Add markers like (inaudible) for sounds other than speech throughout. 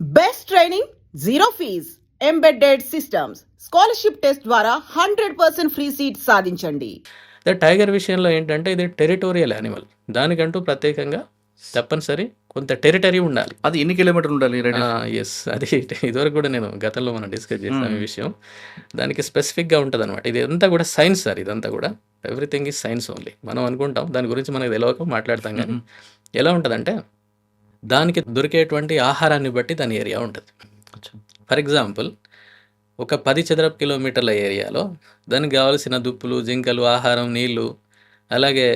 Best training zero fees embedded systems scholarship test ద్వారా hundred percent free seat సాధించండి. అదే tiger విషయంలో ఏంటంటే ఇది టెరిటోరియల్ యానిమల్ దానికంటూ ప్రత్యేకంగా తప్పనిసరి కొంత టెరిటరీ ఉండాలి. అది ఎన్ని కిలోమీటర్లు ఉండాలి ఎస్ అది (laughs) ఇదివరకు కూడా నేను గతంలో మనం డిస్కస్ చేసాం ఈ విషయం. దానికి స్పెసిఫిక్గా ఉంటుంది అనమాట ఇది అంతా కూడా సైన్స్ సార్ ఇదంతా కూడా. ఎవ్రీథింగ్ ఈజ్ సైన్స్ ఓన్లీ మనం అనుకుంటాం దాని గురించి మనకు తెలియక మాట్లాడతాం కానీ ఎలా ఉంటుందంటే దానికి దొరికేటువంటి ఆహారాన్ని బట్టి దాని ఏరియా ఉంటుంది. ఫర్ ఎగ్జాంపుల్ ఒక పది చదరపు కిలోమీటర్ల ఏరియాలో దానికి కావాల్సిన దుప్పులు జింకలు ఆహారం నీళ్ళు అలాగే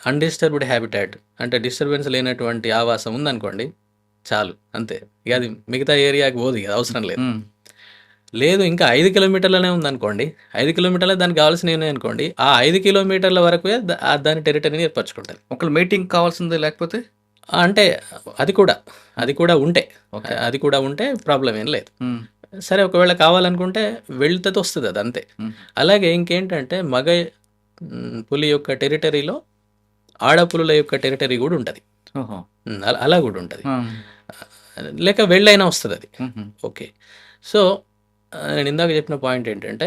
అన్డిస్టర్బ్డ్ హ్యాబిటాట్ అంటే డిస్టర్బెన్స్ లేనటువంటి ఆవాసం ఉందనుకోండి చాలు అంతే. ఇక అది మిగతా ఏరియాకి పోదు ఇక అవసరం లేదు. లేదు ఇంకా ఐదు కిలోమీటర్లనే ఉందనుకోండి ఐదు కిలోమీటర్లే దానికి కావాల్సినవి అనుకోండి ఆ ఐదు కిలోమీటర్ల వరకు దాని టెరిటరీని ఏర్పరచుకుంటుంది ఒకళ్ళు మీటింగ్ కావాల్సిందే లేకపోతే? అంటే అది కూడా అది కూడా ఉంటే అది కూడా ఉంటే ప్రాబ్లం ఏం లేదు. ఉమ్, సరే ఒకవేళ కావాలనుకుంటే వెళ్తే వస్తుంది అది అంతే. ఉమ్, అలాగే ఇంకేంటంటే మగ పులి యొక్క టెరిటరీలో ఆడపులుల యొక్క టెరిటరీ కూడా ఉంటుంది. అలా కూడా ఉంటుంది. ఉమ్, లేక వెళ్ళైనా వస్తుంది అది. ఓకే. సో నేను ఇందాక చెప్పిన పాయింట్ ఏంటంటే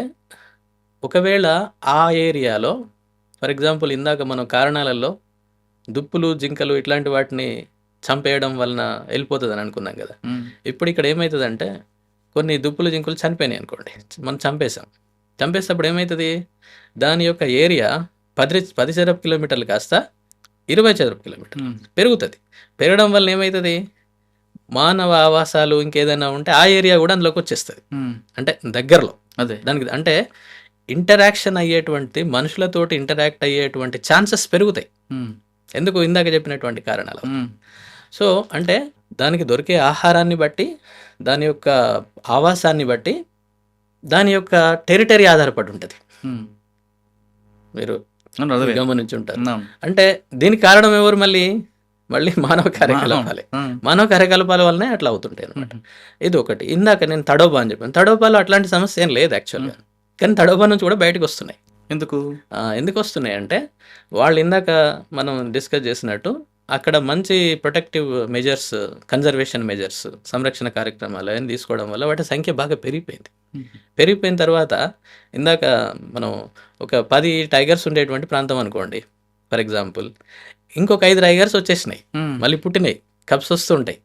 ఒకవేళ ఆ ఏరియాలో ఫర్ ఎగ్జాంపుల్ ఇందాక మనం కారణాలలో దుప్పులు జింకలు ఇట్లాంటి వాటిని చంపేయడం వలన వెళ్ళిపోతుంది అని అనుకున్నాం కదా. ఇప్పుడు ఇక్కడ ఏమవుతుందంటే కొన్ని దుప్పులు జింకులు చనిపోయినాయి అనుకోండి. మనం చంపేసాం చంపేసినప్పుడు ఏమవుతుంది దాని యొక్క ఏరియా పది పది చదరపు కిలోమీటర్లు కాస్త ఇరవై చదరపు కిలోమీటర్లు పెరుగుతుంది. పెరగడం వల్ల ఏమవుతుంది మానవ ఆవాసాలు ఇంకేదైనా ఉంటే ఆ ఏరియా కూడా అందులోకి వచ్చేస్తుంది. అంటే దగ్గరలో. అదే. దానికి అంటే ఇంటరాక్షన్ అయ్యేటువంటి మనుషులతోటి ఇంటరాక్ట్ అయ్యేటువంటి ఛాన్సెస్ పెరుగుతాయి. ఎందుకు ఇందాక చెప్పినటువంటి కారణాలు? సో అంటే దానికి దొరికే ఆహారాన్ని బట్టి దాని యొక్క ఆవాసాన్ని బట్టి దాని యొక్క టెరిటరీ ఆధారపడి ఉంటుంది. మీరు అవును, అదే. గమనించి ఉంటారు ఉన్నాం. అంటే దీనికి కారణం ఎవరు మళ్ళీ? మళ్ళీ మానవ కార్యకలాపాలే. మానవ కార్యకలాపాల వల్లనే అట్లా అవుతుంటాయి అనమాట ఇది ఒకటి. ఇందాక నేను తడోబా అని చెప్పాను. తడోబాలో అట్లాంటి సమస్య ఏం లేదు యాక్చువల్గా కానీ తడోబా నుంచి కూడా బయటకు వస్తున్నాయి. ఎందుకు? ఎందుకు వస్తున్నాయి అంటే వాళ్ళు ఇందాక మనం డిస్కస్ చేసినట్టు అక్కడ మంచి ప్రొటెక్టివ్ మెజర్స్ కన్జర్వేషన్ మెజర్స్ సంరక్షణ కార్యక్రమాలు అవన్నీ తీసుకోవడం వల్ల వాటి సంఖ్య బాగా పెరిగిపోయింది. పెరిగిపోయిన తర్వాత ఇందాక మనం ఒక పది టైగర్స్ ఉండేటువంటి ప్రాంతం అనుకోండి ఫర్ ఎగ్జాంపుల్ ఇంకొక ఐదు టైగర్స్ వచ్చేసినాయి. మళ్ళీ పుట్టినాయి. కప్స్ వస్తుంటాయి.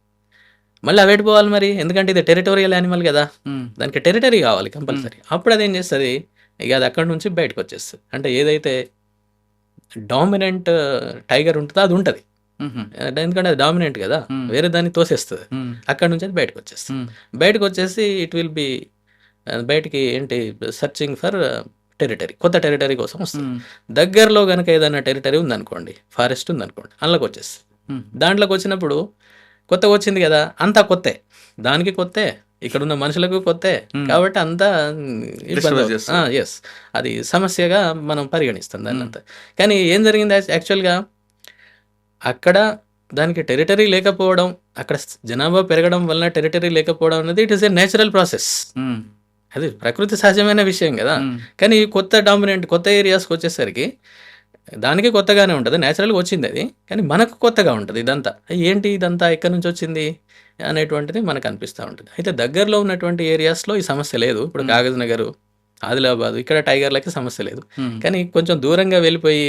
మళ్ళీ అవేటి పోవాలి మరి? ఎందుకంటే ఇది టెరిటోరియల్ యానిమల్ కదా. దానికి టెరిటరీ కావాలి కంపల్సరీ. అప్పుడు అదేం చేస్తుంది? ఇక అది అక్కడి నుంచి బయటకు వచ్చేస్తుంది. అంటే ఏదైతే డామినెంట్ టైగర్ ఉంటుందో అది ఉంటుంది. ఎందుకంటే అది డామినెంట్ కదా. వేరే దాన్ని తోసేస్తుంది. అక్కడ నుంచి అది బయటకు వచ్చేస్తుంది. బయటకు వచ్చేసి ఇట్ విల్ బి బయటికి ఏంటి సర్చింగ్ ఫర్ టెరిటరీ కొత్త టెరిటరీ కోసం వస్తుంది. దగ్గరలో కనుక ఏదైనా టెరిటరీ ఉందనుకోండి ఫారెస్ట్ ఉందనుకోండి అందులోకి వచ్చేస్తుంది. దాంట్లోకి వచ్చినప్పుడు కొత్తగా వచ్చింది కదా అంతా కొత్తే. దానికి కొత్తే ఇక్కడ ఉన్న మనుషులకు కొత్తే. కాబట్టి అంతా. ఎస్ అది సమస్యగా మనం పరిగణిస్తాం దాన్ని అంతా. కానీ ఏం జరిగింది యాక్చువల్గా అక్కడ దానికి టెరిటరీ లేకపోవడం అక్కడ జనాభా పెరగడం వలన టెరిటరీ లేకపోవడం అనేది it is a natural process అది ప్రకృతి సహజమైన విషయం కదా. కానీ కొత్త డామినెంట్ కొత్త ఏరియాస్కి వచ్చేసరికి దానికి కొత్తగానే ఉంటుంది. నేచురల్గా వచ్చింది అది. కానీ మనకు కొత్తగా ఉంటుంది ఇదంతా. ఏంటి ఇదంతా? ఎక్కడి నుంచి వచ్చింది? అనేటువంటిది మనకు అనిపిస్తూ ఉంటుంది. అయితే దగ్గరలో ఉన్నటువంటి ఏరియాస్లో ఈ సమస్య లేదు. ఇప్పుడు. కాగజ్ నగర్ ఆదిలాబాద్ ఇక్కడ టైగర్లకి సమస్య లేదు. కానీ కొంచెం దూరంగా వెళ్ళిపోయి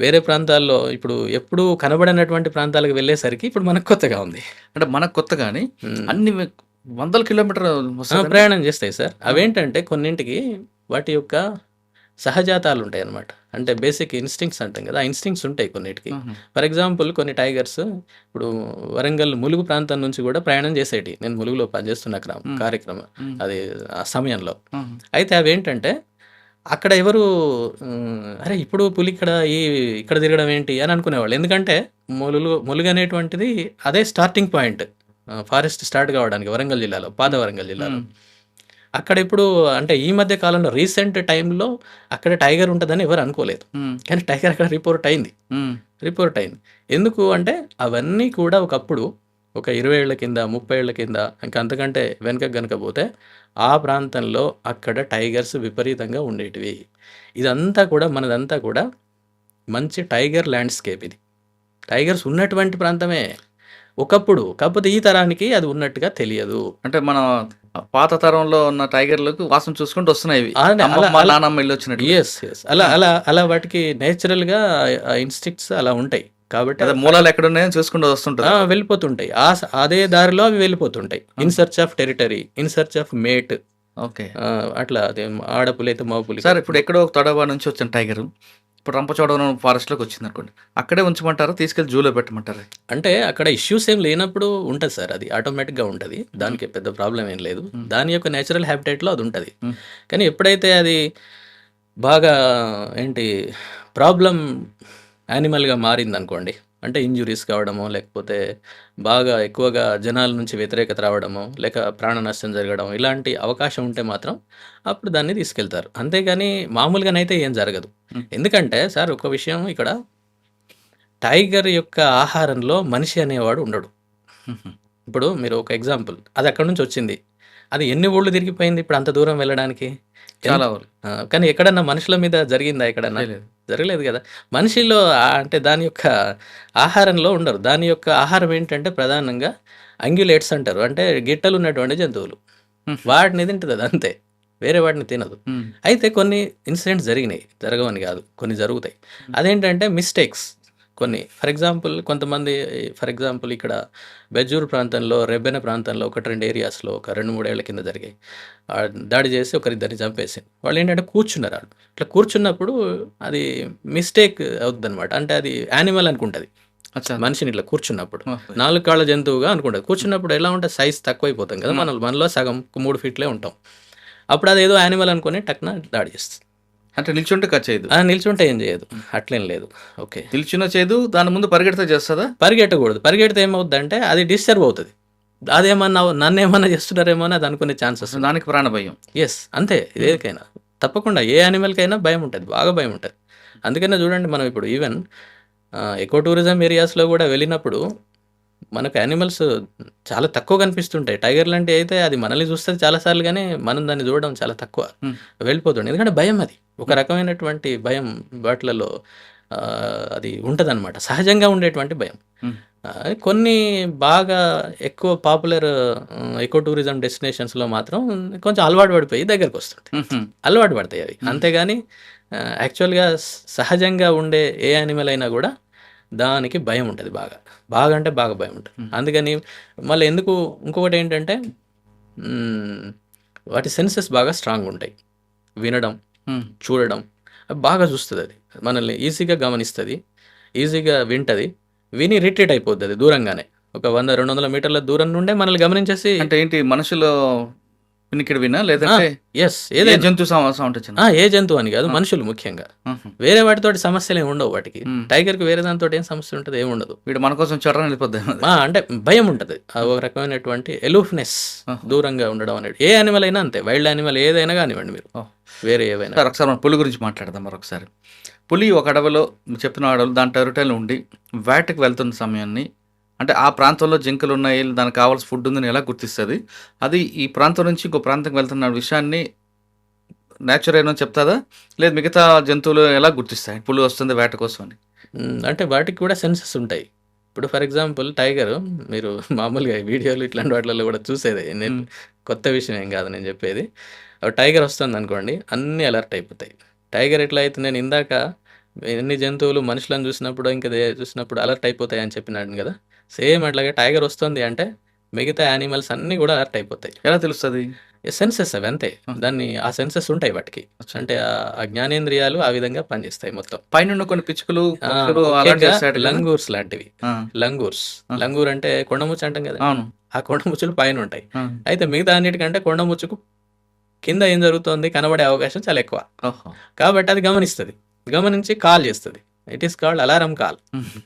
వేరే ప్రాంతాల్లో ఇప్పుడు ఎప్పుడూ కనబడినటువంటి ప్రాంతాలకు వెళ్ళేసరికి ఇప్పుడు మనకు కొత్తగా ఉంది. అంటే మనకు కొత్త కానీ Hmm. అన్ని వందల కిలోమీటర్ ప్రయాణం చేస్తాయి సార్. అవేంటంటే కొన్నింటికి వాటి యొక్క సహజాతాలు ఉంటాయి అన్నమాట అంటే బేసిక్ ఇన్స్టింక్ట్స్ అంటాం కదా ఆ ఇన్స్టింక్ట్స్ ఉంటాయి కొన్నిటికి. ఫర్ ఎగ్జాంపుల్ కొన్ని టైగర్స్ ఇప్పుడు వరంగల్ ములుగు ప్రాంతం నుంచి కూడా ప్రయాణం చేసేటి. నేను ములుగులో పనిచేస్తున్న క్రమం. కార్యక్రమం అది ఆ సమయంలో. అయితే అవి ఏంటంటే అక్కడ ఎవరు అరే ఇప్పుడు పులి ఇక్కడ ఈ ఇక్కడ తిరగడం ఏంటి అని అనుకునేవాళ్ళు. ఎందుకంటే ములుగు ములుగు అనేటువంటిది అదే స్టార్టింగ్ పాయింట్ ఫారెస్ట్ స్టార్ట్ కావడానికి వరంగల్ జిల్లాలో పాత వరంగల్ జిల్లాలో. అక్కడ ఇప్పుడు అంటే ఈ మధ్య కాలంలో రీసెంట్ టైంలో అక్కడ టైగర్ ఉంటుందని ఎవరు అనుకోలేదు. కానీ టైగర్ అక్కడ రిపోర్ట్ అయింది. రిపోర్ట్ అయింది. ఎందుకు అంటే అవన్నీ కూడా ఒకప్పుడు ఒక ఇరవై ఏళ్ళ కింద ముప్పై ఏళ్ళ కింద ఇంకా అంతకంటే వెనక గనక పోతే ఆ ప్రాంతంలో అక్కడ టైగర్స్ విపరీతంగా ఉండేటివి. ఇదంతా కూడా మనదంతా కూడా మంచి టైగర్ ల్యాండ్స్కేప్ ఇది. టైగర్స్ ఉన్నటువంటి ప్రాంతమే. ఒకప్పుడు కాకపోతే ఈ తరానికి అది ఉన్నట్టుగా తెలియదు. అంటే మన పాత తరంలో ఉన్న టైగర్లకు వాసన చూసుకుంటూ వస్తున్నాయి ఇవి. నానమ్మ ఇల్లు వచ్చినట్టు. ఎస్ ఎస్ అలా అలా అలా వాటికి నేచురల్గా ఇన్స్టిక్ట్స్ అలా ఉంటాయి. కాబట్టి అదే మూలాలు ఎక్కడ ఉన్నాయో చూసుకుంటూ వస్తుంటుంది ఆ, వెళ్ళిపోతుంటాయి. ఆ అదే దారిలో అవి వెళ్ళిపోతుంటాయి. In search of territory in search of mate okay. అట్లా అదే ఆడపులి అయితే మగపులి సార్ ఇప్పుడు ఎక్కడో తొడవ నుంచి వచ్చిన టైగర్. ఇప్పుడు రంపచోడవరం ఫారెస్ట్లోకి వచ్చింది అనుకోండి అక్కడే ఉంచమంటారా తీసుకెళ్ళి జూలో పెట్టమంటారా? అంటే అక్కడ ఇష్యూస్ ఏం లేనప్పుడు ఉంటుంది సార్ అది ఆటోమేటిక్గా ఉంటుంది. దానికి పెద్ద ప్రాబ్లం ఏం లేదు. దాని యొక్క నేచురల్ హ్యాబిటేట్లో అది ఉంటుంది. కానీ ఎప్పుడైతే అది బాగా ఏంటి ప్రాబ్లం యానిమల్గా మారింది అనుకోండి అంటే ఇంజురీస్ కావడమో లేకపోతే బాగా ఎక్కువగా జనాల నుంచి వ్యతిరేకత రావడమో లేక ప్రాణ నష్టం జరగడం ఇలాంటి అవకాశం ఉంటే మాత్రం అప్పుడు దాన్ని తీసుకెళ్తారు. అంతేగాని మామూలుగానైతే ఏం జరగదు. ఎందుకంటే సార్ ఒక విషయం ఇక్కడ. టైగర్ యొక్క ఆహారంలో మనిషి అనేవాడు ఉండడు. ఇప్పుడు మీరు ఒక ఎగ్జాంపుల్. అది అక్కడ నుంచి వచ్చింది. అది ఎన్ని ఊళ్ళు తిరిగిపోయింది ఇప్పుడు అంత దూరం వెళ్ళడానికి? చాలా కానీ ఎక్కడన్నా మనుషుల మీద జరిగిందా ఎక్కడన్నా? లేదు. జరగలేదు కదా. మనిషిలో అంటే దాని యొక్క ఆహారంలో ఉండరు. దాని యొక్క ఆహారం ఏంటంటే ప్రధానంగా అంగ్యులేట్స్ అంటారు. అంటే గిట్టలు ఉన్నటువంటి జంతువులు. వాటిని తింటుంది అది అంతే. వేరే వాటిని తినదు. అయితే కొన్ని ఇన్సిడెంట్స్ జరిగినాయి. జరగవని కాదు. కొన్ని జరుగుతాయి. అదేంటంటే మిస్టేక్స్. కొన్ని. ఫర్ ఎగ్జాంపుల్ కొంతమంది ఫర్ ఎగ్జాంపుల్ ఇక్కడ బెజ్జూరు ప్రాంతంలో రెబ్బెన ప్రాంతంలో ఒకటి రెండు ఏరియాస్లో ఒక రెండు మూడేళ్ళ కింద జరిగాయి. దాడి చేసి ఒకరిద్దరిని చంపేసి వాళ్ళు ఏంటంటే కూర్చున్నారు వాళ్ళు ఇట్లా కూర్చున్నప్పుడు అది మిస్టేక్ అవుతుంది అనమాట అంటే అది యానిమల్ అనుకుంటుంది. అచ్చా. మనిషిని ఇట్లా కూర్చున్నప్పుడు. నాలుగు కాళ్ళ జంతువుగా అనుకుంటుంది. కూర్చున్నప్పుడు ఎలా ఉంటుంది సైజ్ తక్కువైపోతాం కదా. మనం మనలో సగం మూడు ఫీట్లే ఉంటాం. అప్పుడు అది ఏదో యానిమల్ అనుకుని టక్న దాడి చేస్తుంది. అంటే నిల్చుంటే కట్ చేయదు నిల్చుంటే ఏం చేయదు. అట్లేం లేదు. ఓకే. నిల్చున్న చేయదు దాని ముందు పరిగెడితే చేస్తుందా? పరిగెట్టకూడదు. పరిగెడితే ఏమవుద్ది అంటే అది డిస్టర్బ్ అవుతుంది. అదేమన్నా నన్ను ఏమన్నా చేస్తున్నారేమో అని అది అనుకునే ఛాన్సెస్ దానికి ప్రాణ భయం. ఎస్ అంతే. ఏదికైనా తప్పకుండా ఏ యానిమల్కైనా భయం ఉంటుంది. బాగా భయం ఉంటుంది. అందుకనే చూడండి మనం ఇప్పుడు ఈవెన్ ఎకో టూరిజం ఏరియాస్లో కూడా వెళ్ళినప్పుడు మనకు యానిమల్స్ చాలా తక్కువ కనిపిస్తుంటాయి. టైగర్ లాంటి అయితే అది మనల్ని చూస్తుంది చాలాసార్లు కానీ మనం దాన్ని చూడడం చాలా తక్కువ Hmm. వెళ్ళిపోతుంది. ఎందుకంటే భయం అది. ఒక రకమైనటువంటి భయం వాటిలలో అది ఉంటుందన్నమాట. సహజంగా ఉండేటువంటి భయం. Hmm. కొన్ని బాగా ఎక్కువ పాపులర్ ఎకో టూరిజం డెస్టినేషన్స్లో మాత్రం కొంచెం అలవాటు పడిపోయి దగ్గరకు వస్తుంది. అలవాటు పడతాయి అవి. అంతేగాని యాక్చువల్గా సహజంగా ఉండే ఏ యానిమల్ అయినా కూడా దానికి భయం ఉంటుంది బాగా. బాగా అంటే బాగా భయం ఉంటుంది. అందుకని మళ్ళీ ఎందుకు ఇంకొకటి ఏంటంటే వాటి సెన్సెస్ బాగా స్ట్రాంగ్ ఉంటాయి. వినడం. చూడడం బాగా చూస్తుంది అది. మనల్ని ఈజీగా గమనిస్తుంది ఈజీగా వింటది విని రిట్రీట్ అయిపోద్ది అది దూరంగానే. ఒక వంద రెండు వందల మీటర్ల దూరం నుండే మనల్ని గమనించేసి అంటే ఏంటి మనుషులు వినికిడి వినా లేదంటే ఎస్ జంతు వచ్చింది ఆ, ఏ జంతువు అని కాదు మనుషులు ముఖ్యంగా. వేరే వాటితోటి సమస్యలు ఏమి ఉండవు వాటికి. Hmm. టైగర్కి వేరే దానితో ఏం సమస్య ఉంటుంది ఏమి ఉండదు. వీడు మన కోసం చొరని వెళ్ళిపోద్ది అంటే భయం ఉంటుంది. ఒక రకమైనటువంటి ఎలూఫ్నెస్. దూరంగా ఉండడం అనేది. ఏ యానిమల్ అయినా అంతే వైల్డ్ యానిమల్ ఏదైనా కానివ్వండి మీరు. వేరే ఏవైనా. సార్ ఒకసారి మనం పులి గురించి మాట్లాడదాం మరొకసారి. పులి ఒక అడవిలో చెప్పిన అడవులు దాని టెరిటరీలో ఉండి వేటకు వెళ్తున్న సమయాన్ని అంటే ఆ ప్రాంతంలో జింకలు ఉన్నాయి దానికి కావాల్సిన ఫుడ్ ఉందని ఎలా గుర్తిస్తుంది? అది ఈ ప్రాంతం నుంచి ఇంకో ప్రాంతంకి వెళ్తున్న విషయాన్ని నేచర్ అయినా చెప్తాదా? లేదు మిగతా జంతువులు ఎలా గుర్తిస్తాయి? పులి వస్తుంది వేట కోసం అని. అంటే వాటికి కూడా సెన్సెస్ ఉంటాయి. ఇప్పుడు ఫర్ ఎగ్జాంపుల్ టైగర్ మీరు (laughs) మామూలుగా ఈ వీడియోలు ఇట్లాంటి వాటిలలో కూడా చూసేది. నేను కొత్త విషయం ఏం కాదు నేను చెప్పేది. టైగర్ వస్తుంది అనుకోండి అన్నీ అలర్ట్ అయిపోతాయి. టైగర్ ఎట్లా అయితే నేను ఇందాక ఎన్ని జంతువులు మనుషులను చూసినప్పుడు ఇంకా చూసినప్పుడు అలర్ట్ అయిపోతాయి అని చెప్పినాను కదా. సేమ్ అట్లాగే టైగర్ వస్తుంది అంటే మిగతా యానిమల్స్ అన్నీ కూడా అలర్ట్ అయిపోతాయి. ఎలా తెలుస్తుంది? సెన్సెస్ అవి అంతే. దాన్ని ఆ సెన్సెస్ ఉంటాయి వాటికి. అంటే ఆ- జ్ఞానేంద్రియాలు ఆ విధంగా పనిచేస్తాయి మొత్తం. పైన కొన్ని పిచ్చుకలు? లంగూర్స్ లాంటివి. లంగూర్స్. లంగూర్ అంటే కొండముచ్చు అంటాం కదా? ఆ కొండముచ్చులు పైన ఉంటాయి. అయితే మిగతా అన్నిటికంటే కొండముచ్చుకు కింద ఏం జరుగుతోంది? కనబడే అవకాశం చాలా ఎక్కువ. కాబట్టి అది గమనిస్తుంది. గమనించి కాల్ చేస్తుంది. It is called alarm call.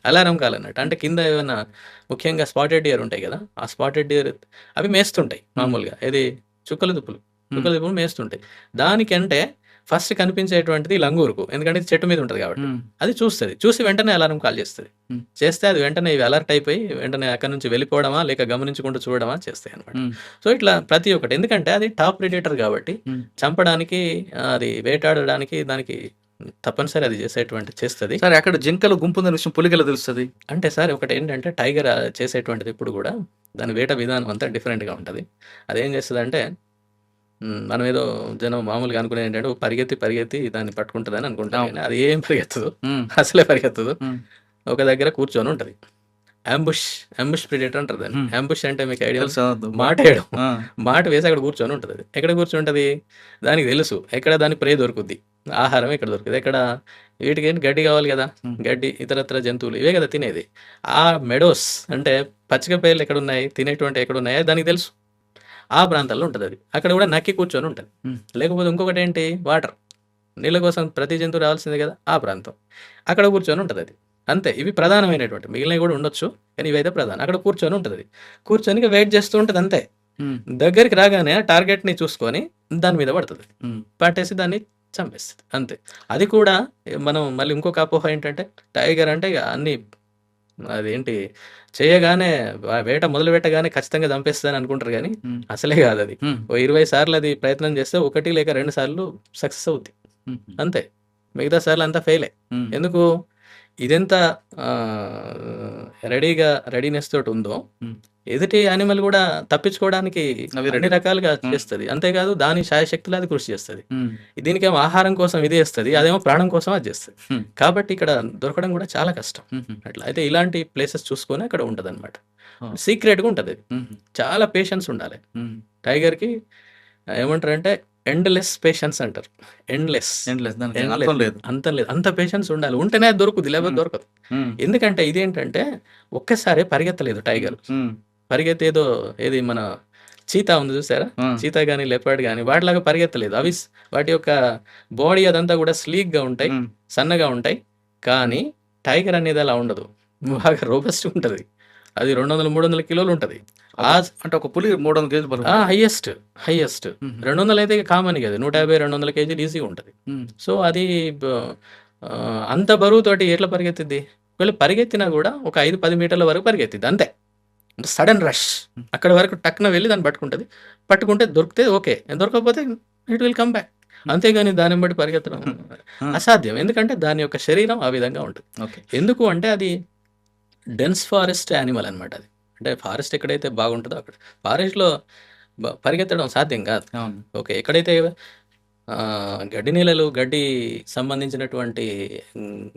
Alarm call అన్నట్టు. అంటే కింద ఏమైనా ముఖ్యంగా స్పాటెడ్ డియర్ ఉంటాయి కదా ఆ స్పాటెడ్ డియర్ అవి మేస్తుంటాయి మామూలుగా. ఇది చుక్కల దుప్పులు. చుక్కల దుప్పులు మేస్తుంటాయి. దానికంటే ఫస్ట్ కనిపించేటువంటిది లంగూరుకు. ఎందుకంటే చెట్టు మీద ఉంటుంది కాబట్టి. ఉమ్. అది చూస్తుంది. చూసి వెంటనే అలారం కాల్ చేస్తుంది. Hmm. చేస్తే అది వెంటనే ఇవి అలర్ట్ అయిపోయి వెంటనే అక్కడి నుంచి వెళ్ళిపోవడమా లేక గమనించుకుంటూ చూడడమా చేస్తాయి అనమాట. సో ఇట్లా ప్రతి ఒక్కటి. ఎందుకంటే అది టాప్ ప్రిడేటర్ కాబట్టి Hmm. చంపడానికి అది వేటాడడానికి దానికి తప్పనిసరి అది చేసేటువంటి చేస్తది. సరే అక్కడ జింకలు గుంపుందనే విషయం పులికెలా తెలుస్తది? అంటే సార్ ఒకటేంటంటే టైగర్ ఆహ్, చేసేటువంటిది ఎప్పుడు గూడా దాని వేట విధానం అంతా డిఫరెంట్‌గా ఉంటది. అదేం చేస్తదంటే హ్మ్. మనం ఏదో జనం మామూలుగా అనుకునేది ఏంటంటే పరిగెత్తి, పరిగెత్తి దాన్ని పట్టుకుంటదని అనుకుంటాం అది ఏం పరిగెత్తదు. (laughs) అసలే పరిగెత్తదు. ఒక దగ్గర కూర్చొని ఉంటది. అంబుష్, అంబుష్ ప్రిడేటర్ అంటారు దాన్ని. అంబుష్ అంటే మీకు ఐడియా? మాటేయడం. ఆ! మాట వేసి అక్కడ కూర్చొని ఉంటదది. ఎక్కడ కూర్చుంటది? దానికి తెలుసు. ఎక్కడ దానికి ప్రే దొరుకుద్ది. ఆహారం ఎక్కడ దొరుకుద్ది. ఎక్కడ వీటికేంటి గడ్డి కావాలి! హ్మ్. గడ్డి ఇతరత్ర జంతువులు ఇవే గదా తినేది. ఆ మెడోస్ అంటే పచ్చిక బయళ్ళు ఎక్కడున్నాయి, తినేటువంటివి ఎక్కడున్నాయో దానికి తెలుసు. ఆ ప్రాంతాల్లో ఉంటదది. అక్కడ గూడా నక్కి కూర్చొని ఉంటది. లేకపోతే ఇంకొకటేంటి వాటర్. నీళ్ళ కోసం ప్రతి జంతువు రావాల్సిందే గదా! ఆ ప్రాంతం. అక్కడ కూర్చొని ఉంటదది. అంతే. ఇవి ప్రధానమైనటువంటివి. మిగిలినవి గూడా ఉండొచ్చు. కానీ ఇవైతే ప్రధానం. అక్కడ కూర్చొని ఉంటదది. కూర్చొని ఇక వెయిట్ చేస్తూ ఉంటది అంతే. దగ్గరికి రాగానే టార్గెట్‌ని చూసుకొని దాని మీద పడతది. పట్టేసి దాన్ని చంపేస్తది. అంతే. అది కూడా మనం మళ్ళీ ఇంకొక అపోహ ఏంటంటే టైగర్ అంటే ఇగ అన్నీ అదేంటి చేయగానే వేట మొదలు పెట్టగానే ఖచ్చితంగా చంపేస్తదని అనుకుంటారు హ్మ్. అసలే గాదది. హ్మ్. ఓ 20 సార్లు అది ప్రయత్నం చేస్తే 1 లేక 2 సార్లు సక్సెస్ అవుద్ది. అంతే. మిగతా సార్లంతా ఫెయిలే. హ్మ్. ఎందుకు? ఇదెంత రెడీగా రెడీనెస్ తోటుందో హ్మ్. ఎదుటి యానిమల్ గూడా తప్పించుకోవడానికి అన్ని రెడీ. రకాలుగా. చేస్తది. అంతేకాదు దాని శాయశక్తులా అది కృషి చేస్తది. దీనికేమో ఆహారం కోసం ఇది చేస్తది. అదేమో ప్రాణం కోసం అది చేస్తది. కాబట్టి ఇక్కడ దొరకడం గూడా చాలా కష్టం. అట్లా. అయితే ఇలాంటి ప్లేసెస్ చూసుకొని అక్కడ ఉంటదనమాట. ఓహ్! సీక్రెట్‌గా ఉంటదది. హుహు. చాలా పేషెన్స్ ఉండాలి. హ్మ్. టైగర్‌కి ఏమంటారంటే ఎండ్‌లెస్ పేషెన్స్ అంటారు. ఎండ్‌లెస్. ఎండ్‌లెస్ లేదు. అంతం లేదు. అంత పేషెన్స్ ఉండాలి. ఉంటేనే అది దొరుకుద్ది. లేకపోతే. దొరకదు. ఎందుకంటే ఇదేంటంటే ఒక్కసారే పరిగెత్తలేదు టైగర్. పరిగెత్తి ఏదో ఏది మన చీతా ఉంది చూసారా? చీతా గాని, లెపర్డ్ గాని వాటిలాగా పరిగెత్తలేదు. అవి వాటి యొక్క బాడీ అదంతా కూడా స్లీక్‌గా ఉంటాయి. హ్మ్. సన్నగా ఉంటాయి. కానీ టైగర్ అనేది అలా ఉండదు. బాగా రోబస్ట్‌గా ఉంటది. అది 200, 300 కిలోలు ఉంటది. ఆ ఒక అంటే ఒక పులి 300 కేజీలు ఆ! బరువు. హైయెస్ట్. హైయెస్ట్. హుహు. 200 అయితే కామన్ ఇగ అది. 150, 200 కేజీలు ఈజీగా ఉంటది. సో, అది అంత బరువుతోటి ఎట్లా పరిగెత్తిద్ది? ఒకవేళ పరిగెత్తినా గూడా ఒక 5, 10 మీటర్ల వరకు పరిగెత్తిద్ది అంతే. అంటే సడెన్ రష్. అక్కడి వరకు టక్కున వెళ్ళి దాన్ని పట్టుకుంటది. పట్టుకుంటే దొరికితే ఓకే. దొరకకపోతే ఇట్ విల్ కమ్ బ్యాక్. అంతేగాని దాన్ని బట్టి పరిగెత్తడం ఆ! అసాధ్యం. ఎందుకంటే దాని యొక్క శరీరం ఆ విధంగా ఉంటది. ఓకే. ఎందుకు అంటే అది డెన్స్ ఫారెస్ట్ యానిమల్ అనమాట అది. అంటే ఫారెస్ట్ ఎక్కడైతే బాగుంటదో అక్కడ. ఫారెస్ట్‌లో పరిగెత్తడం సాధ్యం కాదు. ఓకే. ఎక్కడైతే గడ్డి నేలలు, గడ్డి సంబంధించినటువంటి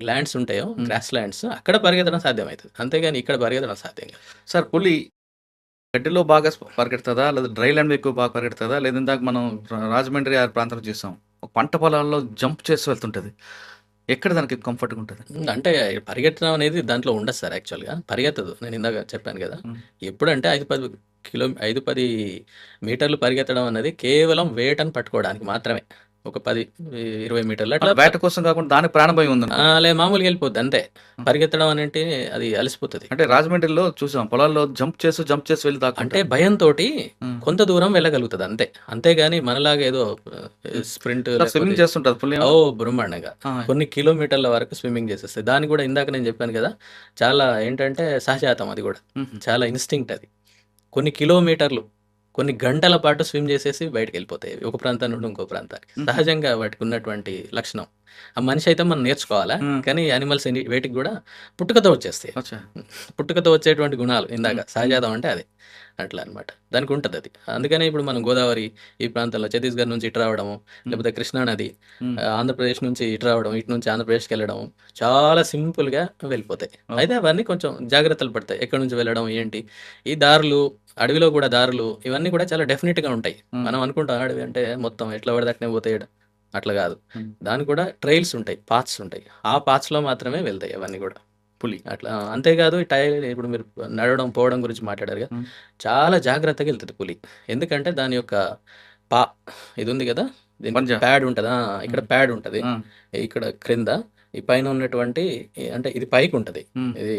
ల్యాండ్స్ ఉంటాయో. గ్రాస్ ల్యాండ్స్ అక్కడ పరిగెత్తడం సాధ్యమైతది. అంతేగాని ఇక్కడ పరిగెత్తడం సాధ్యం కాదు. సార్ పులి గడ్డిలో బాగా పరిగెడతదా? లేదా డ్రై ల్యాండ్‌లో ఎక్కువ బాగా పరిగెడతదా? లేదా ఇందాక మనం రాజమండ్రి ఆ ప్రాంతంలో చూసాం. ఒక పంట పొలాల్లో జంప్ చేసి వెళ్తుంటది. ఎక్కడ దానికి కంఫర్ట్‌గా ఉంటది? అంటే పరిగెత్తడం అనేది దాంట్లో ఉండదు సార్ యాక్చువల్‌గా. పరిగెత్తదు. నేను ఇందాక చెప్పాను! హ్మ్. ఎప్పుడంటే 5, 10 కిలో 5, 10 మీటర్లు పరిగెత్తడం అన్నది కేవలం వేటని పట్టుకోవడానికి మాత్రమే. ఒక 10, 20 మీటర్లు అట్లా అంటే వేట కోసం కాకుండా దానికి ప్రాణభయం. ఆ! లే మామూలుగా ఎళ్ళిపోద్ది అంతే. హ్మ్. పరిగెత్తడం అనంటే అది అలసిపోతది. అంటే రాజమండ్రిలో చూసాం. పొలాల్లో జంప్ చేస్తూ, జంప్ చేసి వెళ్ళి అంటే. భయంతోటి హ్మ్. కొంత దూరం వెళ్ళగలుగుతది అంతే. అంతేగాని మనలాగా ఏదో. స్ప్రింట్ స్విమ్మింగ్ ఏమన్నా? ఓహ్! బ్రహ్మాండంగా. కొన్ని కిలోమీటర్ల వరకు స్విమ్మింగ్ చేసేస్తాయి. దానికి కూడా ఇందాక నేను చెప్పాను గదా! చాలా ఏంటంటే సహజాతం అది. హుహు. చాలా ఇన్‌స్టింక్ట్ అది. కొన్ని కిలోమీటర్లు, కొన్ని గంటల పాటు స్విమ్ చేసేసి బయటికెళ్ళిపోతాయి అవి. ఒక ప్రాంతం నుండి ఇంకో ప్రాంతానికి. సహజంగా వాటికి ఉన్నటువంటి లక్షణం. ఆ మనిషి అయితే మనం నేర్చుకోవాలా? కానీ యానిమల్స్ ఎన్ని వేటికి గూడా పుట్టుకతో వచ్చేస్తాయి. పుట్టుకతో వచ్చేటువంటి గుణాలు ఇందాక. సహజాతం అంటే అదే. అట్లా అన్నమాట. దానికి ఉంటదది. అందుకనే ఇప్పుడు మనం గోదావరి ఈ ప్రాంతంలో ఛత్తీస్‌గఢ్ నుంచి ఇటు రావడము, హ్మ్. లేకపోతే కృష్ణా నది హ్మ్. ఆహ్, ఆంధ్రప్రదేశ్ నుంచి ఇటు రావడం, ఇటు నుంచి ఆంధ్రప్రదేశ్‌కెళ్ళడం చాలా సింపుల్‌గా వెళ్ళిపోతాయి. అయితే అవన్నీ కొంచెం జాగ్రత్తలు పడతాయి. ఎక్కడి నుంచి వెళ్ళడం, ఏంటి? ఈ దారులు, అడవిలో కూడా దారులు ఇవన్నీ కూడా చాలా డెఫినిట్‌గా ఉంటాయి. మనం అనుకుంటాం అడవి అంటే మొత్తం ఎట్లా పడితే అట్లనే పోతాయి ఈడ. అట్లా కాదు. దానికి కూడా ట్రైల్స్ ఉంటాయి. పాత్స్ ఉంటాయి. ఆ పాత్స్‌లో మాత్రమే వెళ్తాయి అవన్నీ కూడా. పులి. అట్లా అంతేకాదు ఈ టై ఇప్పుడు మీరు నడవడం, పోవడం గురించి మాట్లాడారు కదా! చాలా జాగ్రత్తగా ఎళ్తది పులి. ఎందుకంటే దాని యొక్క పా ఇది ఉంది కదా! ప్యాడ్ ఉంటది. ఇక్కడ. ప్యాడ్ ఉంటది. ఇక్కడ క్రింద ఈ పైన ఉన్నటువంటి అంటే ఇది పైకుంటది. హ్మ్. ఇది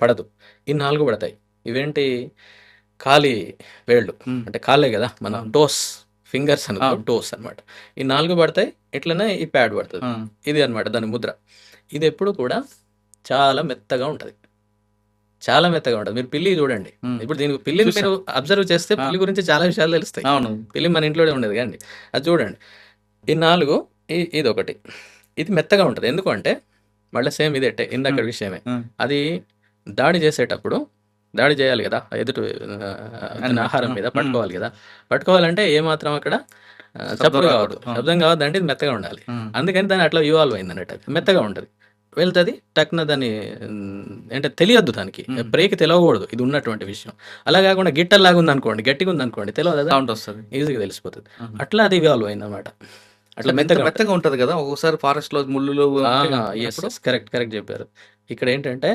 పడదు. ఈ 4 పడతాయి. ఇవేంటి కాలి వేళ్ళు. అంటే కాళ్ళే కదా! మన అవును. ఫింగర్స్ అనుకో. టోస్ అన్నమాట. ఈ 4 పడతాయి. ఇట్లనే ఈ ప్యాడ్ పడతది. ఇది అన్నమాట దాని ముద్ర. ఇదెప్పుడు కూడా చాలా మెత్తగా ఉంటది. చాలా మెత్తగా ఉంటది. మీరు పిల్లి చూడండి. ఇప్పుడు దీనికి పిల్లిని. మీరు అబ్జర్వ్ చేస్తే! పిల్లి గురించి చాలా విషయాలు తెలుస్తాయి. అవును. పిల్లి మన ఇంట్లోనే ఉండేది కదండీ. అది చూడండి. ఈ 4 ఇ ఇదొకటి. ఇది మెత్తగా ఉంటుంది ఎందుకు అంటే మళ్ళీ సేమ్ ఇదే టే- ఇందాక. విషయమే. అది దాడి చేసేటప్పుడు దాడి చేయాలి కదా ఎదుటి అతని ఆహారం మీద. పట్టుకోవాలి కదా. పట్టుకోవాలంటే ఏమాత్రం అక్కడ చప్పుడు కావద్దు. శబ్దం కావద్దు అంటే ఇది మెత్తగా ఉండాలి. అందుకని దాన్ని అట్లా ఇవాల్వ్ అయింది అన్నట్టు అది. మెత్తగా ఉంటుంది. వెళ్తుంది టక్న దాన్ని అంటే తెలియద్దు దానికి. బ్రేక్ తెలియకూడదు ఇది ఉన్నటువంటి విషయం. అలా కాకుండా గిట్టల్లాగా ఉంది అనుకోండి గట్టిగా ఉంది అనుకోండి తెలియదు సౌండ్ వస్తుంది. ఈజీగా తెలిసిపోతుంది. అట్లా అది ఇవాల్వ్ అయింది అనమాట అట్లా మెత్తగా మెత్తగా ఉంటది కదా ఒక్కొక్కసారి ఫారెస్ట్లో ముళ్ళు కరెక్ట్ కరెక్ట్ చెప్పారు. ఇక్కడ ఏంటంటే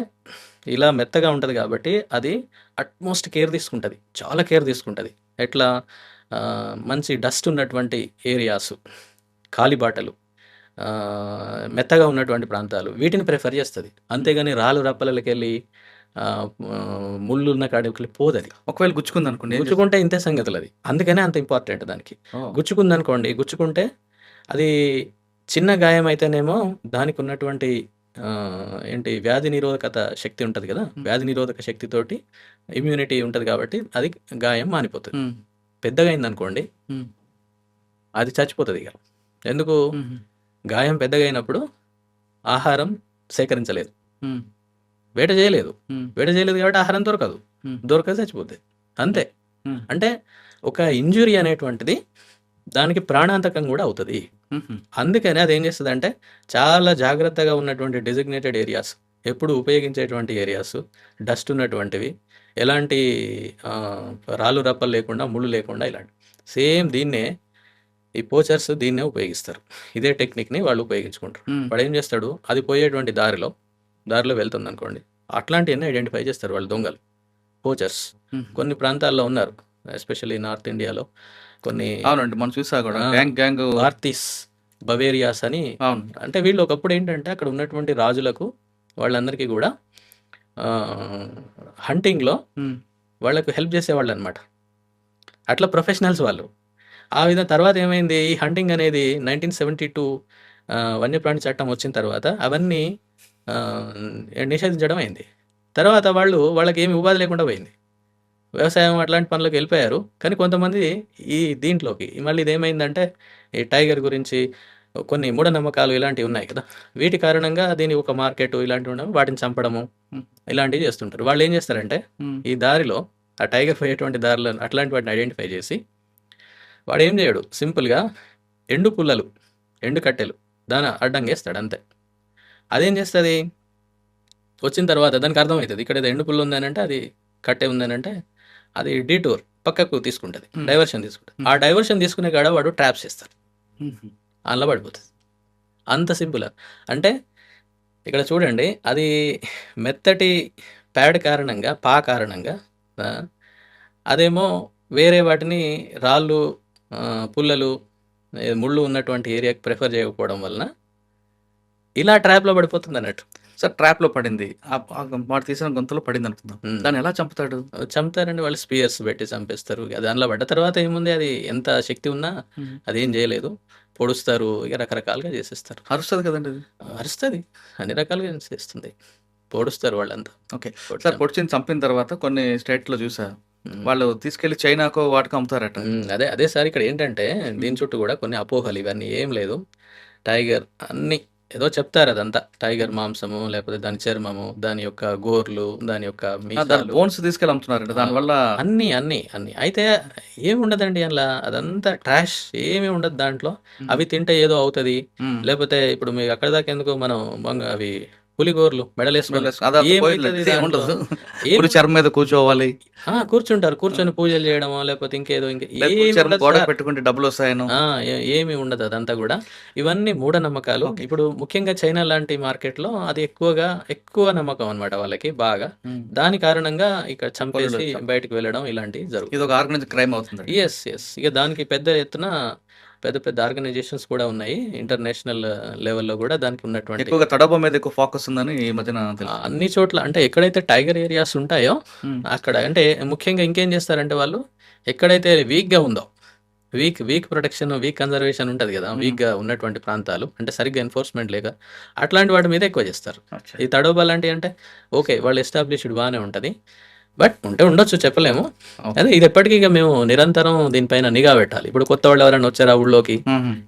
ఇలా మెత్తగా ఉంటుంది కాబట్టి అది అట్మోస్ట్ కేర్ తీసుకుంటుంది. చాలా కేర్ తీసుకుంటుంది. ఎట్లా? మంచి డస్ట్ ఉన్నటువంటి ఏరియాస్ కాలిబాటలు మెత్తగా ఉన్నటువంటి ప్రాంతాలు వీటిని ప్రిఫర్ చేస్తుంది. అంతేగాని రాళ్ళు రప్పలకి వెళ్ళి ముళ్ళు ఉన్న కాడికి వెళ్ళి పోదది. ఒకవేళ గుచ్చుకుంది అనుకోండి గుచ్చుకుంటే ఇంతే సంగతులు అది అందుకనే అంత ఇంపార్టెంట్ దానికి. గుచ్చుకుంది అనుకోండి గుచ్చుకుంటే అది చిన్న గాయం అయితేనేమో దానికి ఉన్నటువంటి ఏంటి వ్యాధి నిరోధకత శక్తి ఉంటుంది కదా. వ్యాధి నిరోధక శక్తితోటి ఇమ్యూనిటీ ఉంటుంది కాబట్టి అది గాయం మానిపోతుంది. పెద్దగా అయింది అనుకోండి. అది చచ్చిపోతుంది ఇక ఎందుకు. గాయం పెద్దగా అయినప్పుడు ఆహారం సేకరించలేదు. వేట చేయలేదు. వేట చేయలేదు కాబట్టి ఆహారం దొరకదు. దొరకదు చచ్చిపోతుంది అంతే. అంటే ఒక ఇంజురీ అనేటువంటిది దానికి ప్రాణాంతకం కూడా అవుతుంది. అందుకని అది ఏం చేస్తుంది అంటే చాలా జాగ్రత్తగా ఉన్నటువంటి డెసిగ్నేటెడ్ ఏరియాస్ ఎప్పుడు ఉపయోగించేటువంటి ఏరియాస్ డస్ట్ ఉన్నటువంటివి ఎలాంటి రాళ్ళు రప్పలు లేకుండా ముళ్ళు లేకుండా ఇలాంటి సేమ్ దీన్నే ఈ పోచర్స్ దీన్నే ఉపయోగిస్తారు ఇదే టెక్నిక్ని వాళ్ళు ఉపయోగించుకుంటారు. వాడు ఏం చేస్తాడు అది పోయేటువంటి దారిలో దారిలో వెళ్తుంది అనుకోండి అట్లాంటివన్నీ ఐడెంటిఫై చేస్తారు వాళ్ళు దొంగలు పోచర్స్. కొన్ని ప్రాంతాల్లో ఉన్నారు ఎస్పెషల్లీ నార్త్ ఇండియాలో కొన్ని అవునండి మనం చూసా కూడా. గ్యాంగ్ గ్యాంగ్ వార్తిస్ బవేరియాస్ అని. అవును. అంటే వీళ్ళు ఒకప్పుడు ఏంటంటే అక్కడ ఉన్నటువంటి రాజులకు వాళ్ళందరికీ కూడా హంటింగ్లో. వాళ్ళకు హెల్ప్ చేసేవాళ్ళు అనమాట అట్లా ప్రొఫెషనల్స్ వాళ్ళు. ఆ విధంగా తర్వాత ఏమైంది? ఈ హంటింగ్ అనేది నైన్టీన్ సెవెంటీ టూ వన్యప్రాణి చట్టం వచ్చిన తర్వాత అవన్నీ నిషేధించడం అయింది. తర్వాత వాళ్ళు వాళ్ళకి ఏమి ఉపాధి లేకుండా పోయింది. వ్యవసాయం అట్లాంటి పనులకు వెళ్ళిపోయారు. కానీ కొంతమంది ఈ దీంట్లోకి మళ్ళీ ఇది ఏమైందంటే ఈ టైగర్ గురించి కొన్ని మూఢనమ్మకాలు ఇలాంటివి ఉన్నాయి కదా. వీటి కారణంగా దీని ఒక మార్కెట్ ఇలాంటివి ఉండడం వాటిని చంపడము. ఇలాంటివి చేస్తుంటారు. వాళ్ళు ఏం చేస్తారంటే. ఈ దారిలో ఆ టైగర్ పోయేటువంటి దారిలో అట్లాంటి వాటిని ఐడెంటిఫై చేసి వాడు ఏం చేయడు? సింపుల్గా ఎండు పుల్లలు ఎండు కట్టెలు దాని అడ్డంగా వేస్తాడు అంతే. అదేం చేస్తుంది? వచ్చిన తర్వాత దానికి అర్థమవుతుంది. ఇక్కడ ఏదో ఎండు పుల్ల ఉందనంటే అది కట్టె ఉందనంటే అది డీటూర్ పక్కకు తీసుకుంటుంది. డైవర్షన్ తీసుకుంటుంది. ఆ డైవర్షన్ తీసుకునే కాడ వాడు ట్రాప్స్ చేస్తాడు ఉమ్. అందులో పడిపోతుంది అంత సింపుల్ అంటే ఇక్కడ చూడండి అది మెత్తటి ప్యాడ్ కారణంగా పా కారణంగా అదేమో వేరే వాటిని రాళ్ళు పుల్లలు ముళ్ళు ఉన్నటువంటి ఏరియాకి ప్రిఫర్ చేయకపోవడం వలన ఇలా ట్రాప్లో పడిపోతుంది అన్నట్టు సార్ ట్రాప్లో పడింది వాడు తీసిన గొంతులో పడింది అనుకుందాం. దాన్ని ఎలా చంపుతాడు? చంపుతారండి వాళ్ళు స్పియర్స్ పెట్టి చంపేస్తారు. దానిలో పడ్డ తర్వాత ఏముంది? అది ఎంత శక్తి ఉన్నా. అదేం చేయలేదు. పొడుస్తారు ఇక రకరకాలుగా చేసేస్తారు. అరుస్తుంది కదండి అది? అరుస్తుంది. అన్ని రకాలుగా చేస్తుంది. పొడుస్తారు వాళ్ళంతా. ఓకే. సార్ పొడిచిని చంపిన తర్వాత కొన్ని స్టేట్లో చూసా. వాళ్ళు తీసుకెళ్ళి చైనాకో వాటికి అమ్ముతారట. అదే అదే సార్ ఇక్కడ ఏంటంటే దీని చుట్టూ కూడా కొన్ని అపోహలు ఇవన్నీ ఏం లేదు. టైగర్ అన్ని ఏదో చెప్తారు అదంతా. టైగర్ మాంసము లేకపోతే దాని చర్మము దాని యొక్క గోర్లు దాని యొక్క బోన్స్ తీసుకెళ్ళి అమ్ముతున్నారట దానివల్ల అన్ని అన్ని అన్ని. అయితే ఏమి ఉండదండి అందులో? అదంతా ట్రాష్ ఏమీ ఉండదు దాంట్లో. అవి తింటే ఏదో అవుతుంది. లేకపోతే ఇప్పుడు మీకు అక్కడ దాకా ఎందుకు మనం అవి పులిగోర్లు పులి చర్మం మీద కూర్చోవాలి. ఆ, కూర్చుంటారు కూర్చొని పూజలు చేయడమో లేకపోతే ఇంకేదో ఇంకా గోడ. పెట్టుకుంటే డబ్బులు వస్తాయను. ఏమీ ఉండదు అదంతా కూడా. ఇవన్నీ మూఢనమ్మకాలు. ఓకే. ఇప్పుడు ముఖ్యంగా చైనా లాంటి మార్కెట్లో అది ఎక్కువగా ఎక్కువ నమ్మకం అన్నమాట వాళ్ళకి బాగా. దాని కారణంగా ఇక్కడ చంపేసి బయటకు వెళ్ళడం ఇలాంటివి జరుగుతుంది ఇది ఒక ఆర్గనైజ్ క్రైమ్ అవుతుంది ఎస్ ఎస్ ఇక దానికి పెద్ద ఎత్తున పెద్ద పెద్ద ఆర్గనైజేషన్స్ కూడా ఉన్నాయి ఇంటర్నేషనల్ లెవెల్లో కూడా దానికి ఉన్నటువంటి ఎక్కువగా తడబ మీద ఎక్కువ ఫోకస్ ఉందని ఈ మధ్యన అన్ని చోట్ల అంటే ఎక్కడైతే టైగర్ ఏరియాస్ ఉంటాయో. అక్కడ అంటే ముఖ్యంగా ఇంకేం చేస్తారంటే వాళ్ళు ఎక్కడైతే వీక్గా ఉందో weak weak protection weak conservation ఉంటుంది కదా. వీక్గా ఉన్నటువంటి ప్రాంతాలు అంటే సరిగ్గా ఎన్ఫోర్స్మెంట్ లేక అట్లాంటి వాటి మీద ఎక్కువ చేస్తారు. ఈ తడోబా లాంటివి అంటే ఓకే వాళ్ళు ఎస్టాబ్లిష్డ్ బాగానే ఉంటుంది బట్ ఉంటే ఉండొచ్చు చెప్పలేము. అదే ఇది ఎప్పటికీ ఇక మేము నిరంతరం దీనిపైన నిఘా పెట్టాలి. ఇప్పుడు కొత్త వాళ్ళు ఎవరైనా వచ్చారా ఊళ్ళోకి.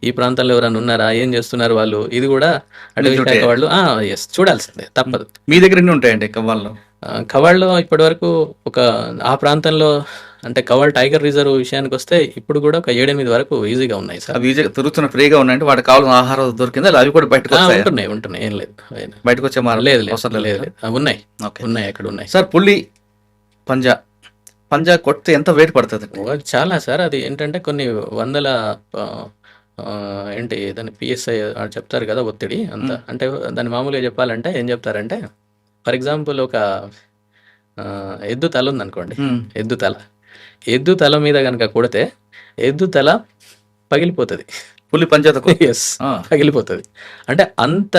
ఈ ప్రాంతంలో ఎవరైనా ఉన్నారా? ఏం చేస్తున్నారు వాళ్ళు? ఇది కూడా శాఖ చూడాలి. వాళ్ళు ఎస్ చూడాల్సిందే తప్పదు. మీ దగ్గర ఎన్ని ఉంటాయండి కవ్వాల్లో? ఆ, కవాళ్ళలో ఇప్పటి వరకు ఒక ఆ ప్రాంతంలో అంటే కవాల్ టైగర్ రిజర్వ్ విషయానికి వస్తే ఇప్పుడు కూడా ఒక ఏడెనిమిది వరకు ఈజీగా ఉన్నాయి సార్. అవి ఈజీగా తిరుగుతున్న ఫ్రీగా ఉన్నాయంటే వాటికి కావాల్సిన ఆహారం దొరికిందా? అవి కూడా బయటకు ఉంటున్నాయి ఉంటున్నాయి. ఏం లేదు బయటకు వచ్చే మార్గం లేదు లేదు అవసరం లేదు ఉన్నాయి. ఉన్నాయి అక్కడ ఉన్నాయి. సార్ పులి పంజా. పంజా కొడితే ఎంత వెయిట్ పడుతుంది? చాలా సార్. అది ఏంటంటే కొన్ని వందల ఏంటి దాన్ని పిఎస్ఐ చెప్తారు కదా ఒత్తిడి అంత. అంటే దాన్ని మామూలుగా చెప్పాలంటే ఏం చెప్తారంటే ఫర్ ఎగ్జాంపుల్ ఒక ఎద్దు తల ఉందనుకోండి. ఎద్దు తల. ఎద్దు తల మీద కనుక కొడితే ఎద్దు తల పగిలిపోతుంది. పులి పంజాతో ఎస్ పగిలిపోతుంది. అంటే అంత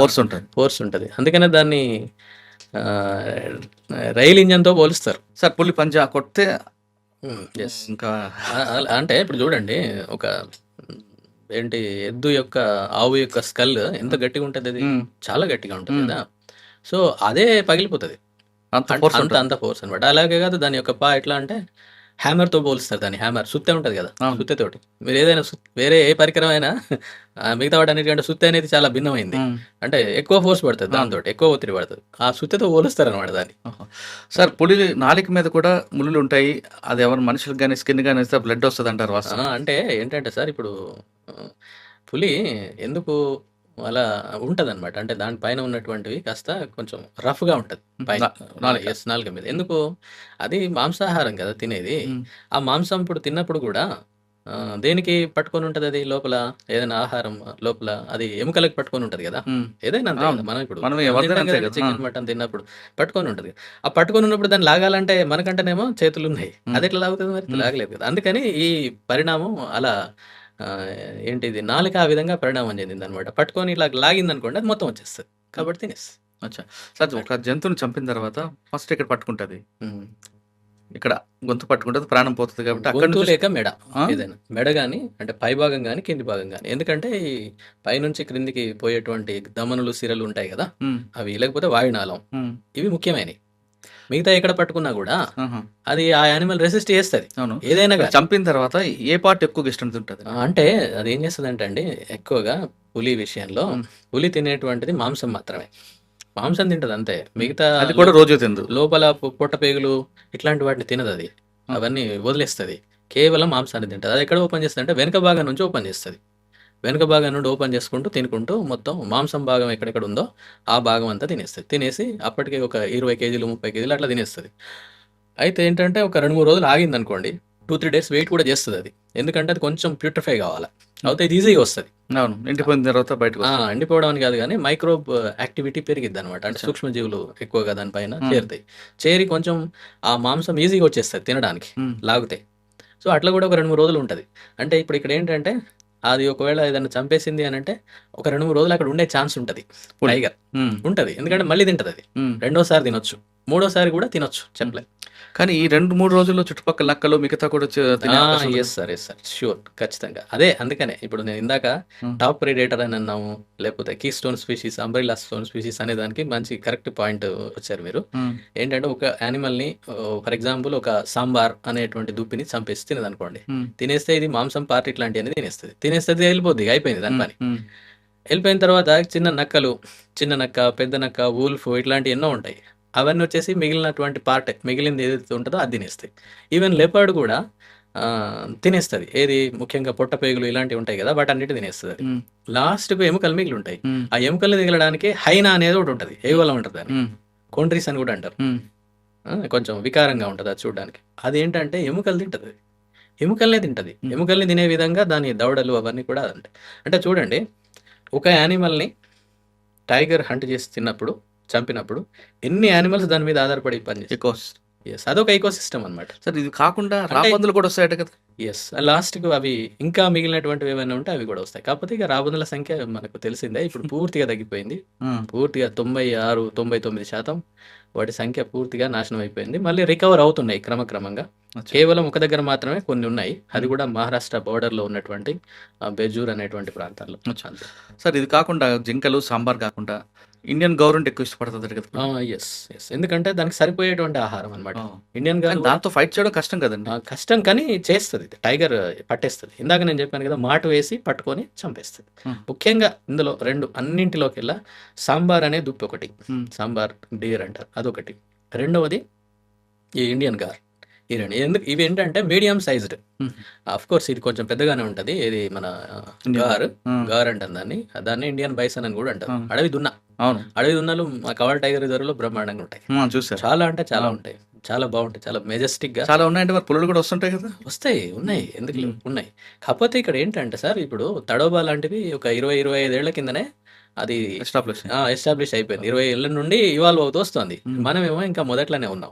ఫోర్స్ ఉంటుంది. ఫోర్స్ ఉంటుంది. అందుకనే దాన్ని రైల్ ఇంజన్తో పోలుస్తారు. సార్ పులి పంజా కొడితే ఎస్ ఇంకా అంటే ఇప్పుడు చూడండి ఒక ఏంటి ఎద్దు యొక్క ఆవు యొక్క స్కల్ ఎంత గట్టిగా ఉంటుంది అది? మ్మ్. చాలా గట్టిగా ఉంటుంది. కదా? సో అదే పగిలిపోతుంది. అంత అంత ఫోర్స్ అనమాట అలాగే కాదు దాని యొక్క పా ఎట్లా అంటే హ్యామర్తో పోలుస్తారు దాన్ని. హ్యామర్ సుత్తే ఉంటుంది కదా. సుత్తెతోటి. మీరు ఏదైనా వేరే ఏ పరికరం అయినా మిగతా వాటి అన్నిటికంటే సుత్తి అనేది చాలా భిన్నమైంది. అంటే ఎక్కువ ఫోర్స్ పడుతుంది దాంతో ఎక్కువ ఒత్తిడి పడుతుంది. ఆ సుత్తెతో పోలుస్తారు అనమాట దాన్ని. సార్ పులి నాలిక మీద కూడా ముళ్ళు ఉంటాయి. అది ఎవరు మనుషులకు కానీ స్కిన్ కానీ బ్లడ్ వస్తుంది అంటారు అంటే ఏంటంటే సార్ ఇప్పుడు పులి ఎందుకు అలా ఉంటది అనమాట అంటే దానిపైన ఉన్నటువంటివి కాస్త కొంచెం రఫ్గా ఉంటది పైన నా- నాలుక. ఎస్ నాలుక మీద ఎందుకు అది మాంసాహారం కదా తినేది. ఆ మాంసం ఇప్పుడు తిన్నప్పుడు కూడా ఆ, దేనికి పట్టుకొని ఉంటది అది లోపల ఏదైనా ఆహారం లోపల అది ఎముకలకు పట్టుకొని ఉంటది కదా. ఏదైనా అంతే అవును. కదా మనం ఇప్పుడు మనం ఎవరిదైనా అంతే కదా. చికెన్. మటన్ తిన్నప్పుడు పట్టుకొని ఉంటది ఆ పట్టుకొని ఉన్నప్పుడు దాన్ని లాగాలంటే మనకంటేనేమో చేతులు ఉన్నాయి. అది ఎట్లా లాగుతుంది మరి. లాగలేదు కదా అందుకని ఈ పరిణామం అలా ఏంటిది? నాలుక ఆ విధంగా పరిణామం చెందింది అనమాట పట్టుకొని ఇలా లాగింది అనుకోండి అది మొత్తం వచ్చేస్తుంది. కాబట్టి తినేస్తుంది. అచ్చా. సార్ ఒక జంతువుని చంపిన తర్వాత ఫస్ట్ ఇక్కడ పట్టుకుంటది? ఇక్కడ గొంతు పట్టుకుంటుంది ప్రాణం పోతుంది కాబట్టి అక్కడ లేక మెడ? ఏదైనా. మెడ కానీ అంటే పై భాగం కానీ కింది భాగం కానీ ఎందుకంటే ఈ పైనుంచి క్రిందికి పోయేటువంటి దమనులు సిరలు ఉంటాయి కదా? మ్మ్. అవి లేకపోతే వాయునాళం. మ్మ్. ఇవి ముఖ్యమైనవి. మిగతా ఎక్కడ పట్టుకున్నా కూడా. అది ఆ యానిమల్ రెసిస్ట్ చేస్తుంది. అవును. ఏదైనా చంపిన తర్వాత ఏ పార్ట్ ఎక్కువ ఇష్టం తింటుంది అంటే అది ఏం చేస్తుంది అంటే అండి ఎక్కువగా పులి విషయంలో. పులి తినేటువంటిది మాంసం మాత్రమే. మాంసం తింటది అంతే. మిగతా అది కూడా రోజు తిందు లోపల పొట్ట పేగులు ఇట్లాంటి వాటిని తినదు అది. అవన్నీ వదిలేస్తుంది. కేవలం మాంసాన్ని తింటది. అది ఎక్కడ ఓపెన్ చేస్తుంది అంటే వెనక భాగం నుంచి ఓపెన్ చేస్తుంది. వెనక భాగం నుండి ఓపెన్ చేసుకుంటూ తినుకుంటూ మొత్తం మాంసం భాగం ఎక్కడెక్కడ ఉందో ఆ భాగం అంతా తినేస్తుంది. తినేసి అప్పటికే ఒక ఇరవై కేజీలు ముప్పై కేజీలు అట్లా తినేస్తుంది. అయితే ఏంటంటే ఒక రెండు మూడు రోజులు ఆగింది అనుకోండి టూ త్రీ డేస్ వెయిట్ కూడా చేస్తుంది అది. ఎందుకంటే అది కొంచెం ప్యూరిఫై కావాలి. అయితే ఇది ఈజీగా వస్తుంది. అవును. ఇంటిపోయిన తర్వాత బయటకు ఆ, వస్తుంది. ఎండిపోవడం అని కాదు కానీ మైక్రోబ్ యాక్టివిటీ పెరిగిద్ది అనమాట అంటే. సూక్ష్మజీవులు ఎక్కువగా దానిపైన. చేరుతాయి. చేరి కొంచెం ఆ మాంసం ఈజీగా వచ్చేస్తుంది తినడానికి మ్మ్. లాగితే. సో అట్లా కూడా ఒక రెండు మూడు రోజులు ఉంటుంది. అంటే ఇప్పుడు ఇక్కడ ఏంటంటే అది ఒకవేళ ఏదైనా చంపేసింది అని అంటే ఒక రెండు మూడు రోజులు అక్కడ ఉండే ఛాన్స్ ఉంటుంది. టైగర్. ఉంటుంది. ఎందుకంటే మళ్ళీ తింటది అది. రెండోసారి తినొచ్చు. మూడోసారి కూడా తినొచ్చు. చెప్పలే. కానీ ఈ రెండు మూడు రోజుల్లో చుట్టుపక్కల నక్కలు మిగతా కూడా. Yes sir yes sir sure ఖచ్చితంగా అదే అందుకనే ఇప్పుడు నేను ఇందాక. టాప్ ప్రిడేటర్ అని అన్నాము లేకపోతే keystone species umbrella stone species అనే దానికి మంచి కరెక్ట్ పాయింట్ వచ్చారు మీరు. ఏంటంటే ఒక యానిమల్ని ఫర్ ఎగ్జాంపుల్ ఒక సాంబార్ అనేటువంటి దుప్పిని చంపేసి తినదు అనుకోండి మ్మ్. తినేస్తే ఇది మాంసం పార్ట్ ఇట్లాంటి అనేది తినేస్తుంది తినేస్తే వెళ్ళిపోద్ది అయిపోయింది దాని పని. వెళ్ళిపోయిన తర్వాత చిన్న నక్కలు చిన్న నక్క పెద్ద నక్క వూల్ఫ్ ఇట్లాంటి ఎన్నో ఉంటాయి అవన్నీ వచ్చేసి మిగిలినటువంటి పార్ట్ మిగిలింది ఏదైతే ఉంటుందో అది తినేస్తాయి. ఈవెన్ లెపర్డ్ కూడా తినేస్తుంది. ఏది ముఖ్యంగా పొట్ట పేగులు ఇలాంటివి ఉంటాయి కదా వాటన్నిటి తినేస్తుంది అది. మ్మ్. లాస్ట్కు ఎముకలు మిగిలి ఉంటాయి. ఆ ఎముకలు మిగలడానికి హైనా అనేది ఒకటి ఉంటుంది. ఏ వల్ల ఉంటుంది అని. కొండ్రీస్ అని కూడా అంటారు. కొంచెం వికారంగా ఉంటుంది అది చూడడానికి. అది ఏంటంటే ఎముకలు తింటది. ఎముకల్నే తింటది. ఎముకల్ని తినే విధంగా దాని దవడలు అవన్నీ కూడా ఉంటాయి అంటే చూడండి ఒక యానిమల్ని టైగర్ హంట్ చేసి తిన్నప్పుడు చంపినప్పుడు ఎన్ని యానిమల్స్ దాని మీద ఆధారపడి ఎక్కువ ఎస్ అదొక ఈకో సిస్టమ్ అనమాట సార్ ఇది కాకుండా రాబందులు కూడా వస్తాయట కదా? ఎస్ లాస్ట్కు అవి ఇంకా మిగిలినటువంటివి ఏమైనా ఉంటే అవి కూడా వస్తాయి. కాకపోతే ఇక రాబందుల సంఖ్య మనకు తెలిసిందే. ఇప్పుడు పూర్తిగా తగ్గిపోయింది. మ్మ్. పూర్తిగా తొంభై ఆరు తొంభై తొమ్మిది శాతం వాటి సంఖ్య పూర్తిగా నాశనం అయిపోయింది. మళ్ళీ రికవర్ అవుతున్నాయి క్రమక్రమంగా. కేవలం ఒక దగ్గర మాత్రమే కొన్ని ఉన్నాయి. అది కూడా మహారాష్ట్ర border లో ఉన్నటువంటి బెజూర్ అనేటువంటి ప్రాంతాల్లో. సార్ ఇది కాకుండా జింకలు సాంబార్ కాకుండా ఇండియన్ గవర్నమెంట్ ఎక్కువ ఇష్టపడుతుంది కదా. ఎస్ ఎస్ ఎందుకంటే దానికి సరిపోయేటువంటి ఆహారం అనమాట. ఇండియన్ కానీ దాంతో ఫైట్ చేయడం కష్టం కదండి. కష్టం కానీ చేస్తుంది. టైగర్ పట్టేస్తుంది. ఇందాక నేను చెప్పాను కదా మాటు వేసి పట్టుకొని చంపేస్తుంది. ముఖ్యంగా ఇందులో రెండు అన్నింటిలోకెల్లా సాంబార్ అనే దుప్పి ఒకటి. సాంబార్ డీర్ అంటారు. అదొకటి. రెండవది ఈ ఇండియన్ గార్. ఈ రెండు ఎందుకు? ఇవి ఏంటంటే మీడియం సైజ్డ్. ఆఫ్ కోర్స్ ఇది కొంచెం పెద్దగానే ఉంటది. ఇది మన గార్ గార్ అంటాం దాన్ని. దాన్ని ఇండియన్ బైసన్ అని కూడా అంటారు. అడవి దున్న. అవును. అడవి దున్నలు మా కవల్ టైగర్ ధరలో బ్రహ్మాండంగా ఉంటాయి. ఆ, చూసారు చాలా అంటే చాలా. ఉంటాయి. చాలా బాగుంటాయి. చాలా మెజెస్టిక్గా చాలా ఉన్నాయంటే మరి పులులు కూడా వస్తుంటాయి కదా? వస్తాయి ఉన్నాయి. ఎందుకు. ఉన్నాయి? కాకపోతే ఇక్కడ ఏంటంటే సార్ ఇప్పుడు తడోబా లాంటివి ఒక ఇరవై ఇరవై ఐదేళ్ళ కిందనే అది ఎస్టాబ్లిష్ ఎస్టాబ్లిష్ అయిపోయింది. ఇరవై ఏళ్ళ నుండి ఇవాల్వ్ అవుతూ వస్తుంది. మ్మ్. మనమేమో ఇంకా మొదట్లోనే ఉన్నాం.